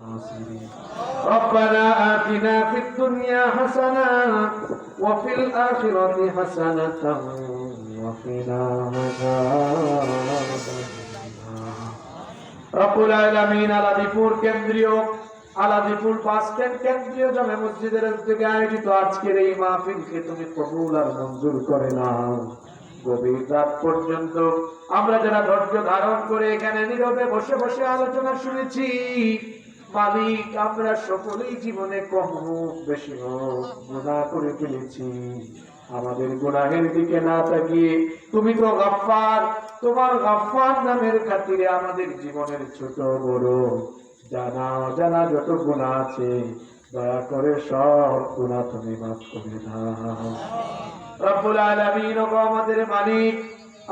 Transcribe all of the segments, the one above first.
الخاسرين ربنا آتنا في الدنيا حسنة وفي الآخرة حسنة وقنا عذاب النار রব্বুল আলামিন আলাদিপুর কেন্দ্রীয় আলাদিপুর বাস স্ট্যান্ড কেন্দ্রীয় জামে মসজিদের উদ্যোগে আয়োজিত আজকের এই মাহফিলকে তুমি কবুল আর মঞ্জুর করে নাও গভীর রাত পর্যন্ত আমরা যারা ধৈর্য ধারণ করে এখানে নীরবে বসে বসে আলোচনা শুনেছি মালিক, আমরা সকলেই জীবনে কম হোক, বেশি হোক গুণা করে ফেলেছি। আমাদের গুনাহের দিকে না তাকিয়ে, তুমি তো গাফফার, তোমার গাফফার নামের খাতিরে আমাদের জীবনের ছোট বড় জানা, অজানা যত গুণা আছে, দয়া করে সব গুণা তুমি মাফ করে দাও। রব্বুল আলামিন আমাদের মালিক,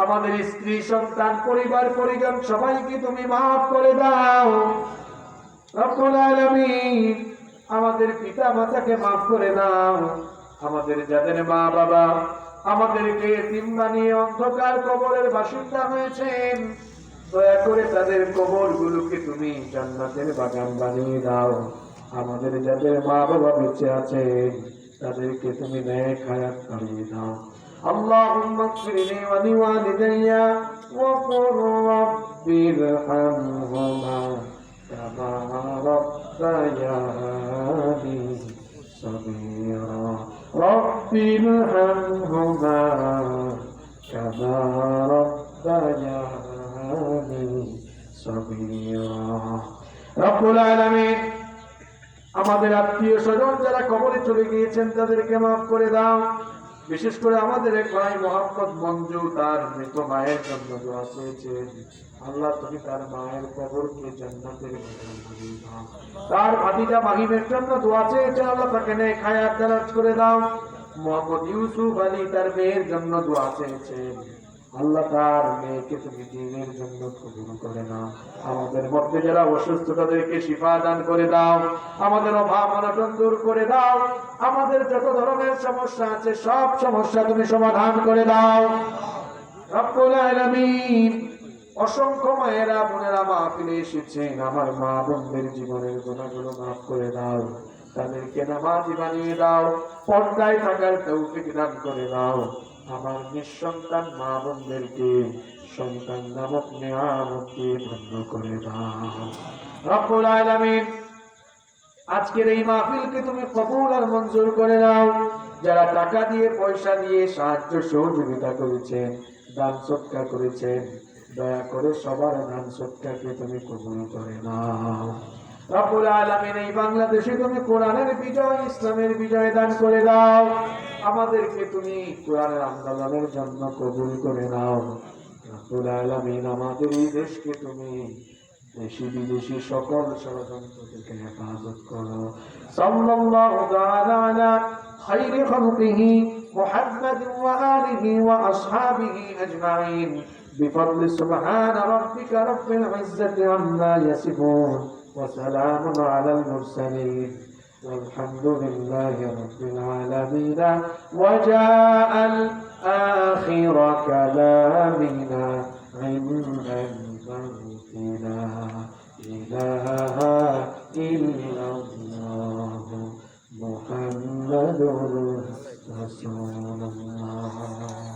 আমাদের স্ত্রী, সন্তান, পরিবার, পরিজন, সবাইকে তুমি মাফ করে দাও। রব্বুল আলামিন আমাদের পিতা মাতাকে মাফ করে দাও আমাদের যাদের মা বাবা আমাদেরকে এতিম বানিয়ে অন্ধকার কবরের বাসিন্দা হয়েছেন দয়া করে তাদের কবর গুলোকে তুমি জান্নাতের বাগান বানিয়ে দাও আমাদের যাদের মা বাবা বেঁচে আছেন তাদেরকে তুমি ন্যায় খায়াত বানিয়ে দাও اللهم اغفر لي ولوالدي وقل رب ارحمهما كما ربياني صغيرا رب ارحمهما كما ربياني صغيرا رب العالمين আমাদের আত্মীয় স্বজন যারা কবরে চলে গিয়েছেন তাদেরকে মাফ করে দাও বিশেষ করে আমাদের এক ভাই মোহাম্মদ মঞ্জু তার মৃত মায়ের জন্য দোয়া চেয়েছেন আল্লাহ তুমি তার মায়ের কবরকে জান্নাতের তার ভাতিজা মাহিমের জন্য দোয়া চেয়েছেন আল্লাহ তাকে নেক হায়াত দারাজ করে দাও। মোহাম্মদ ইউসুফ আলী তার মেয়ের জন্য দোয়া চেয়েছেন আল্লাহ তার মেয়েকে তুমি দিনের জন্য কবুল করে নাও। আমাদের মধ্যে যারা অসুস্থ, তাদেরকে শিফা দান করে দাও। আমাদের অভাব অনটন দূর করে দাও। আমাদের যত ধরনের সমস্যা আছে, সব সমস্যা তুমি সমাধান করে দাও। রব্বুল আলামিন অসংখ্য মায়েরা, বোনেরা মাহফিলে এসেছেন। আমার মা বোনদের জীবনের গোনাগুলো মাফ করে দাও। তাদেরকে নামাজি বানিয়ে দাও। পর্দায় থাকার তৌফিক দান করে দাও। আমার নিঃসন্তান মা বোনদেরকে সন্তান নামক নেয়ামতকে ধন্য করে দাও। রব্বুল আলামিন, আজকের এই মাহফিলকে তুমি কবুল আর মঞ্জুর করে নাও যারা টাকা দিয়ে, পয়সা দিয়ে সাহায্য সহযোগিতা করেছেন, দান সৎকার করেছেন দয়া করে, সবার দান সৎকারকে তুমি কবুল করে রব্বুল আলামিন, এই বাংলাদেশে তুমি কোরআনের বিজয়, ইসলামের বিজয় দান করে দাও। আমাদেরকে তুমি জন্য কবুল করে আমাদের দেশকে তুমি দেশি বিদেশি সকল থেকে হেফাজত করো। محمد وآله وأصحابه أجمعين. بفضل سبحان ربك رب العزة عما يصفون وسلام على المرسلين. والحمد لله رب العالمين. وجاء الآخر كلامنا عند الموتنا إله إلا الله محمد رسول الله الله